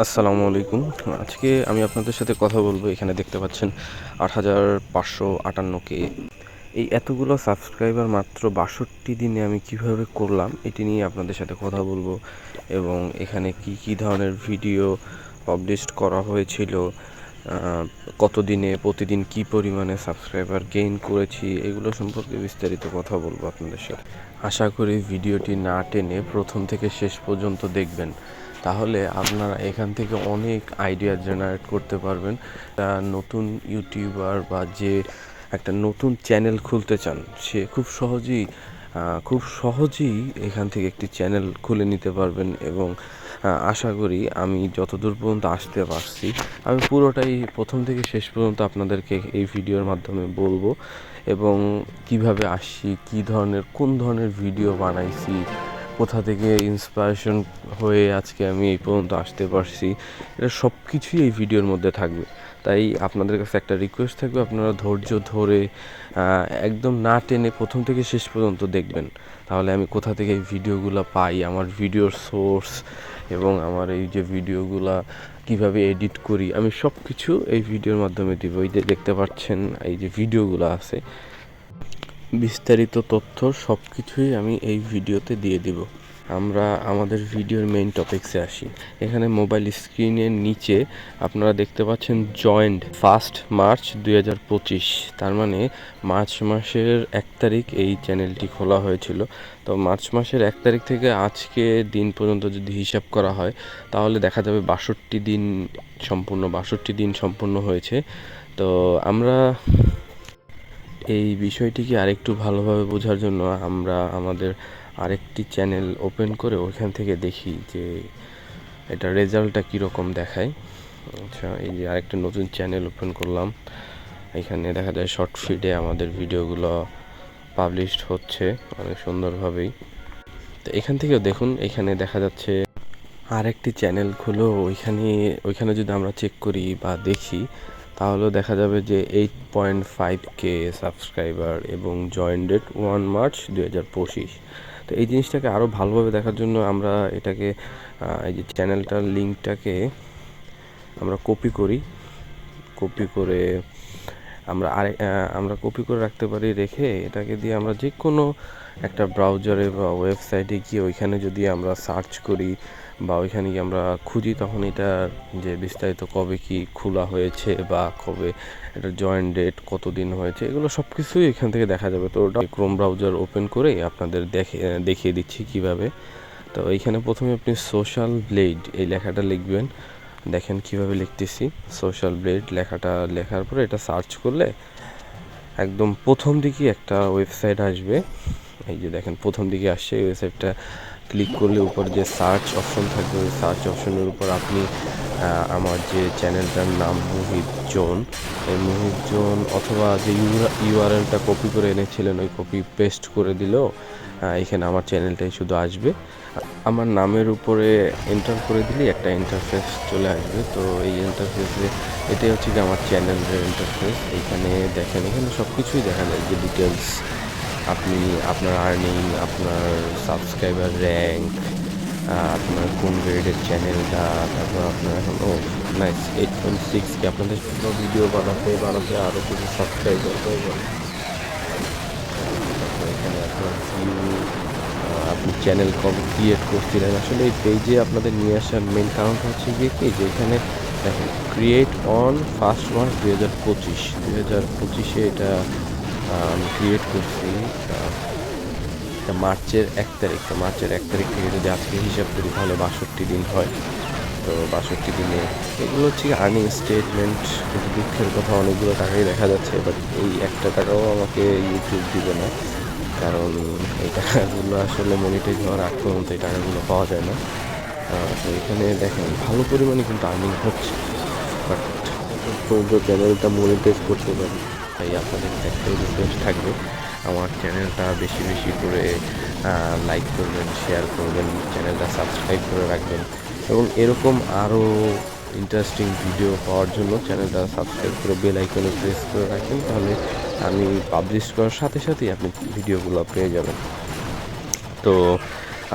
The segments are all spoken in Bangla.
আসসালামু আলাইকুম। আজকে আমি আপনাদের সাথে কথা বলব এখানে দেখতে পাচ্ছেন আট হাজার পাঁচশো আটান্ন কে। এই এতগুলো সাবস্ক্রাইবার মাত্র বাষট্টি দিনে আমি কীভাবে করলাম এটি নিয়ে আপনাদের সাথে কথা বলব এবং এখানে কি কি ধরনের ভিডিও পাবলিশ করা হয়েছিল আহ, কত দিনে প্রতিদিন কি পরিমাণে সাবস্ক্রাইবার গেইন করেছি এগুলো সম্পর্কে বিস্তারিত কথা বলব আপনাদের সাথে। আশা করি ভিডিওটি না টেনে প্রথম থেকে শেষ পর্যন্ত দেখবেন। তাহলে আপনারা এখান থেকে অনেক আইডিয়া জেনারেট করতে পারবেন। নতুন ইউটিউবার বা যে একটা নতুন চ্যানেল খুলতে চান, সে খুব সহজেই খুব সহজেই এখান থেকে একটি চ্যানেল খুলে নিতে পারবেন এবং আশা করি আমি যতদূর পর্যন্ত আসতে পারছি, আমি পুরোটাই প্রথম থেকে শেষ পর্যন্ত আপনাদেরকে এই ভিডিওর মাধ্যমে বলব এবং কীভাবে আসছি, কী ধরনের, কোন ধরনের ভিডিও বানাইছি কোথা থেকে ইন্সপিরেশন হয়ে আজকে আমি এই পর্যন্ত আসতে পারছি, এটা সব কিছুই এই ভিডিওর মধ্যে থাকবে। তাই আপনাদের কাছে একটা রিকোয়েস্ট থাকবে, আপনারা ধৈর্য ধরে একদম না টেনে প্রথম থেকে শেষ পর্যন্ত দেখবেন। তাহলে আমি কোথা থেকে এই ভিডিওগুলো পাই, আমার ভিডিওর সোর্স এবং আমার এই যে ভিডিওগুলো কীভাবে এডিট করি, আমি সব কিছু এই ভিডিওর মাধ্যমে দিব। এই যে দেখতে পাচ্ছেন, এই যে ভিডিওগুলো আছে বিস্তারিত তথ্য সব কিছুই আমি এই ভিডিওতে দিয়ে দিব। আমরা আমাদের ভিডিওর মেইন টপিকসে আসি। এখানে মোবাইল স্ক্রিনের নিচে আপনারা দেখতে পাচ্ছেন জয়েন্ট ফার্স্ট মার্চ দু হাজার পঁচিশ। তার মানে মার্চ মাসের এক তারিখ এই চ্যানেলটি খোলা হয়েছিল। তো মার্চ মাসের এক তারিখ থেকে আজকে দিন পর্যন্ত যদি হিসাব করা হয়, তাহলে দেখা যাবে বাষট্টি দিন সম্পূর্ণ, বাষট্টি দিন সম্পূর্ণ হয়েছে। তো আমরা এই বিষয়টিকে আরেকটু ভালোভাবে বোঝার জন্য আমরা আমাদের আরেকটি চ্যানেল ওপেন করে ওইখান থেকে দেখি যে এটা রেজাল্টটা কীরকম দেখায়। আচ্ছা এই যে আরেকটা নতুন চ্যানেল ওপেন করলাম। এখানে দেখা যায় শর্ট ফিডে আমাদের ভিডিওগুলো পাবলিশড হচ্ছে অনেক সুন্দরভাবেই। তো এখান থেকেও দেখুন, এখানে দেখা যাচ্ছে আরেকটি চ্যানেল খুলো। ওইখানে ওইখানে যদি আমরা চেক করি বা দেখি তাহলেও দেখা যাবে যে eight point five K subscriber এবং জয়েন ডেট ওয়ান মার্চ দুই হাজার পঁচিশ। তো এই জিনিসটাকে আরও ভালোভাবে দেখার জন্য আমরা এটাকে এই যে চ্যানেলটার লিঙ্কটাকে আমরা কপি করি। কপি করে আমরা আরে আমরা কপি করে রাখতে পারি রেখে এটাকে দিয়ে আমরা যে কোনো একটা ব্রাউজারে বা ওয়েবসাইটে গিয়ে ওইখানে যদি আমরা সার্চ করি বা ওইখানে গিয়ে আমরা খুঁজি, তখন এটা যে বিস্তারিত কবে কি খোলা হয়েছে বা কবে এটা জয়েন ডেট কতদিন হয়েছে, এগুলো সব কিছুই এখান থেকে দেখা যাবে। তো ওটা ক্রোম ব্রাউজার ওপেন করে আপনাদের দেখে, দেখিয়ে দিচ্ছি কীভাবে। তো এইখানে প্রথমে আপনি সোশ্যাল ব্লেড এই লেখাটা লিখবেন। দেখেন কীভাবে লিখতেছি। সোশ্যাল ব্লেড লেখাটা লেখার পরে এটা সার্চ করলে একদম প্রথম দিকে একটা ওয়েবসাইট আসবে। এই যে দেখেন প্রথম দিকে আসছে, এই ওয়েবসাইটটা ক্লিক করলে উপর যে সার্চ অপশন থাকবে, ওই সার্চ অপশনের উপর আপনি আমার যে চ্যানেলটার নাম মুহিত জোন, এই মুহিত জোন অথবা যে ইউআরএলটা কপি করে এনেছিলেন, ওই কপি পেস্ট করে দিলেও এখানে আমার চ্যানেলটাই শুধু আসবে। আমার নামের উপরে এন্টার করে দিলেই একটা ইন্টারফেস চলে আসবে। তো এই ইন্টারফেসে এটাই হচ্ছে কি আমার চ্যানেলের ইন্টারফেস এইখানে দেখেন, এখানে সব কিছুই দেখা যায়, যে ডিটেলস আপনি আপনার আর্নিং আপনার সাবস্ক্রাইবার র্যাঙ্ক আপনার কোন গ্রেডের চ্যানেলটা তারপর আপনার এখন, ও নাইস এইট পয়েন্ট সিক্স কি আপনাদের পুরো ভিডিও বানাতে বানাতে আরও কিছু সাবস্ক্রাইবার তারপর এখানে আপনার আপনি চ্যানেল কবে ক্রিয়েট করছিলেন। আসলে এই পেজে আপনাদের নিয়ে আসার মেন কারণটা হচ্ছে গিয়ে কি, যে এখানে দেখেন ক্রিয়েট অন ফার্স্ট মার্চ দু হাজার পঁচিশ। দু হাজার পঁচিশে এটা আমি ক্রিয়েট করছি মার্চের এক তারিখ, তো মার্চের এক তারিখ থেকে যদি আজকে হিসাব করি, তাহলে বাষট্টি দিন হয়। তো বাষট্টি দিনে এগুলো হচ্ছে আর্নিং স্টেটমেন্ট কিন্তু দুঃখের কথা অনেকগুলো টাকাই দেখা যাচ্ছে বাট এই একটা টাকাও আমাকে ইউটিউব দিবে না, কারণ এই টাকাগুলো আসলে মনিটাইজ হওয়ার আগ পর্যন্ত এই টাকাগুলো পাওয়া যায় না। তো এখানে দেখেন, ভালো পরিমাণে কিন্তু আর্নিং হচ্ছে বাট চ্যানেলটা মনিটাইজ করতে পারি। তাই আপনাদের একটা রিকোয়েস্ট থাকবে, আমার চ্যানেলটা বেশি বেশি করে লাইক করবেন শেয়ার করবেন চ্যানেলটা সাবস্ক্রাইব করে রাখবেন এবং এরকম আরও ইন্টারেস্টিং ভিডিও পাওয়ার জন্য চ্যানেলটা সাবস্ক্রাইব করে বেল আইকনে প্রেস করে রাখেন, তাহলে আমি পাবলিশ করার সাথে সাথেই আপনি ভিডিওগুলো পেয়ে যাবেন। তো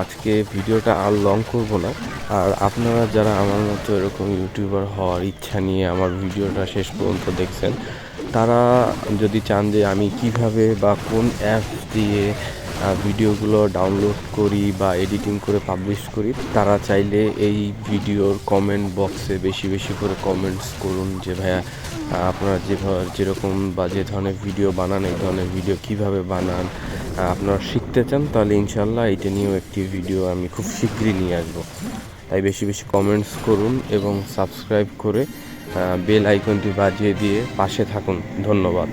আজকে ভিডিওটা আর লং করব না, আর আপনারা যারা আমার মতো এরকম ইউটিউবার হওয়ার ইচ্ছা নিয়ে আমার ভিডিওটা শেষ পর্যন্ত দেখছেন তারা যদি চান যে আমি কীভাবে বা কোন অ্যাপ দিয়ে ভিডিওগুলো ডাউনলোড করি বা এডিটিং করে পাবলিশ করি, তারা চাইলে এই ভিডিওর কমেন্ট বক্সে বেশি বেশি করে কমেন্টস করুন যে, ভাইয়া আপনারা যেভাবে যেরকম বা যে ধরনের ভিডিও বানান, এই ধরনের ভিডিও কীভাবে বানান আপনারা শিখতে চান, তাহলে ইনশাল্লাহ এটা নিয়েও একটি ভিডিও আমি খুব শীঘ্রই নিয়ে আসব। তাই বেশি বেশি কমেন্টস করুন এবং সাবস্ক্রাইব করে বেল আইকনটি বাজিয়ে দিয়ে পাশে থাকুন। ধন্যবাদ।